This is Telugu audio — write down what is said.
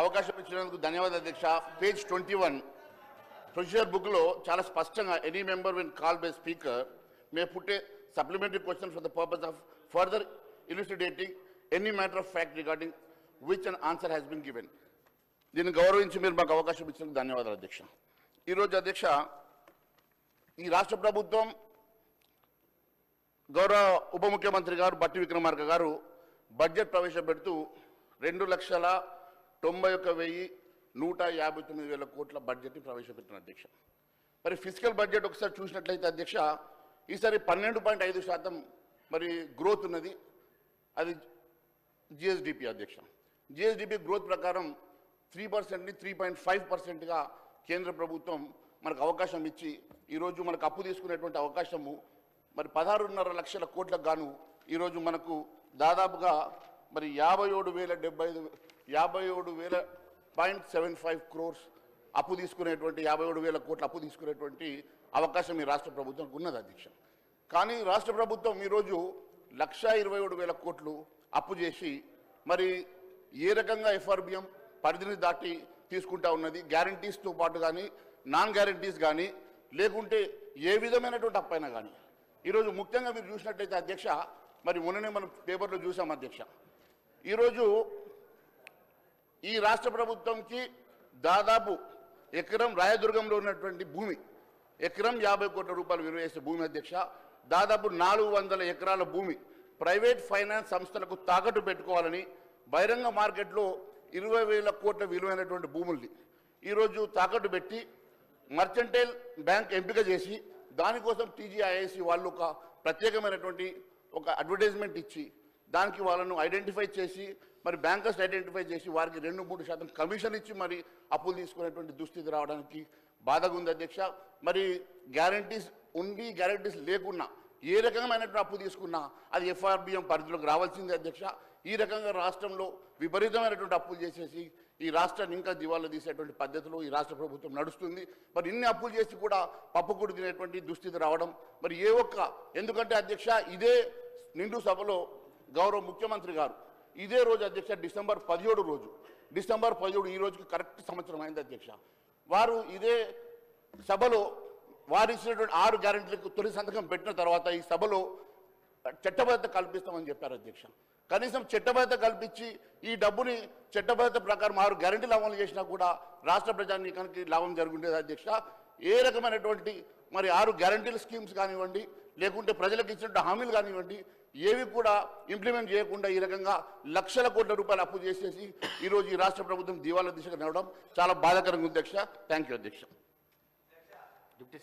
అవకాశం ఇచ్చినందుకు ధన్యవాదాలు అధ్యక్ష పేజ్ ట్వంటీ వన్. ప్రొసీజర్ బుక్లో చాలా స్పష్టంగా any member when call by speaker may put supplementary question for the purpose of further elucidating any matter of fact regarding which and answer has been given దీన్ని గౌరవించి మీరు మాకు అవకాశం ఇచ్చినందుకు ధన్యవాదాలు అధ్యక్ష ఈరోజు అధ్యక్ష ఈ రాష్ట్ర ప్రభుత్వం గౌరవ ఉప ముఖ్యమంత్రి గారు బట్టి విక్రమార్క గారు బడ్జెట్ ప్రవేశపెడుతూ రెండు లక్షల తొంభై ఒక్క వెయ్యి నూట యాభై తొమ్మిది వేల కోట్ల బడ్జెట్ని ప్రవేశపెట్టిన అధ్యక్ష. మరి ఫిజికల్ బడ్జెట్ ఒకసారి చూసినట్లయితే అధ్యక్ష ఈసారి పన్నెండు పాయింట్ ఐదు శాతం మరి గ్రోత్ ఉన్నది. అది జిఎస్డిపి అధ్యక్ష. జిఎస్డిపి గ్రోత్ ప్రకారం త్రీ పర్సెంట్ని త్రీ పాయింట్ ఫైవ్ పర్సెంట్గా కేంద్ర ప్రభుత్వం మనకు అవకాశం ఇచ్చి ఈరోజు మనకు అప్పు తీసుకునేటువంటి అవకాశము మరి పదహారున్నర లక్షల కోట్లకు గాను ఈరోజు మనకు దాదాపుగా మరి యాభై ఏడు వేల డెబ్బై ఐదు యాభై ఏడు వేల పాయింట్ సెవెన్ ఫైవ్ క్రోర్స్ అప్పు తీసుకునేటువంటి యాభై ఏడు వేల కోట్ల అప్పు తీసుకునేటువంటి అవకాశం ఈ రాష్ట్ర ప్రభుత్వానికి ఉన్నది అధ్యక్ష. కానీ రాష్ట్ర ప్రభుత్వం ఈరోజు లక్ష ఇరవై ఏడు వేల కోట్లు అప్పు చేసి మరి ఏ రకంగా ఎఫ్ఆర్బిఎం పరిధిని దాటి తీసుకుంటా ఉన్నది? గ్యారంటీస్తో పాటు కానీ నాన్ గ్యారంటీస్ కానీ లేకుంటే ఏ విధమైనటువంటి అప్పైనా కానీ. ఈరోజు ముఖ్యంగా మీరు చూసినట్టయితే అధ్యక్ష మరి మొన్ననే మనం పేపర్లో చూసాం అధ్యక్ష. ఈరోజు ఈ రాష్ట్ర ప్రభుత్వంకి దాదాపు ఎకరం రాయదుర్గంలో ఉన్నటువంటి భూమి ఎకరం యాభై కోట్ల రూపాయలు విలువ చేసే భూమి అధ్యక్ష దాదాపు నాలుగు వందల ఎకరాల భూమి ప్రైవేట్ ఫైనాన్స్ సంస్థలకు తాకట్టు పెట్టుకోవాలని బహిరంగ మార్కెట్లో ఇరవై వేల కోట్ల విలువైనటువంటి భూముల్ని ఈరోజు తాకట్టు పెట్టి మర్చెంటైల్ బ్యాంక్ ఎంపిక చేసి దానికోసం టీజీఐఐసి వాళ్ళు ఒక ప్రత్యేకమైనటువంటి ఒక అడ్వర్టైజ్మెంట్ ఇచ్చి దానికి వాళ్ళను ఐడెంటిఫై చేసి మరి బ్యాంకర్స్ ఐడెంటిఫై చేసి వారికి రెండు మూడు శాతం కమిషన్ ఇచ్చి మరి అప్పులు తీసుకునేటువంటి దుస్థితి రావడానికి బాధగా ఉంది అధ్యక్ష. మరి గ్యారంటీస్ ఉండి గ్యారంటీస్ లేకున్నా ఏ రకమైనటువంటి అప్పు తీసుకున్నా అది ఎఫ్ఆర్బిఎం పరిధిలోకి రావాల్సిందే అధ్యక్ష. ఈ రకంగా రాష్ట్రంలో విపరీతమైనటువంటి అప్పులు చేసేసి ఈ రాష్ట్రాన్ని ఇంకా దివాలా తీసేటువంటి పద్ధతిలో ఈ రాష్ట్ర ప్రభుత్వం నడుస్తుంది. మరి ఇన్ని అప్పులు చేసి కూడా పప్పుకూడు తినేటువంటి దుస్థితి రావడం మరి ఏ ఒక్క ఎందుకంటే అధ్యక్ష ఇదే నిండు సభలో గౌరవ ముఖ్యమంత్రి గారు ఇదే రోజు అధ్యక్ష డిసెంబర్ పదిహేడు రోజు. డిసెంబర్ పదిహేడు ఈ రోజుకి కరెక్ట్ సంవత్సరం అయింది అధ్యక్ష. వారు ఇదే సభలో వారు ఇచ్చినటువంటి ఆరు గ్యారెంటీలకు తొలి సంతకం పెట్టిన తర్వాత ఈ సభలో చట్టబద్ధత కల్పిస్తామని చెప్పారు అధ్యక్ష. కనీసం చట్టబద్ధత కల్పించి ఈ డబ్బుని చట్టబద్ధత ప్రకారం ఆరు గ్యారెంటీలు అమలు చేసినా కూడా రాష్ట్ర ప్రజానీకానికి లాభం జరుగుండేది అధ్యక్ష. ఏ రకమైనటువంటి మరి ఆరు గ్యారెంటీల స్కీమ్స్ కానివ్వండి లేకుంటే ప్రజలకు ఇచ్చినట్టు హామీలు కానివ్వండి ఏవి కూడా ఇంప్లిమెంట్ చేయకుండా ఈ రకంగా లక్షల కోట్ల రూపాయలు అప్పు చేసేసి ఈరోజు ఈ రాష్ట్ర ప్రభుత్వం దివాలా దిశగా నడవడం చాలా బాధాకరంగా ఉంది అధ్యక్ష. థ్యాంక్ యూ అధ్యక్ష. డిప్యూటీ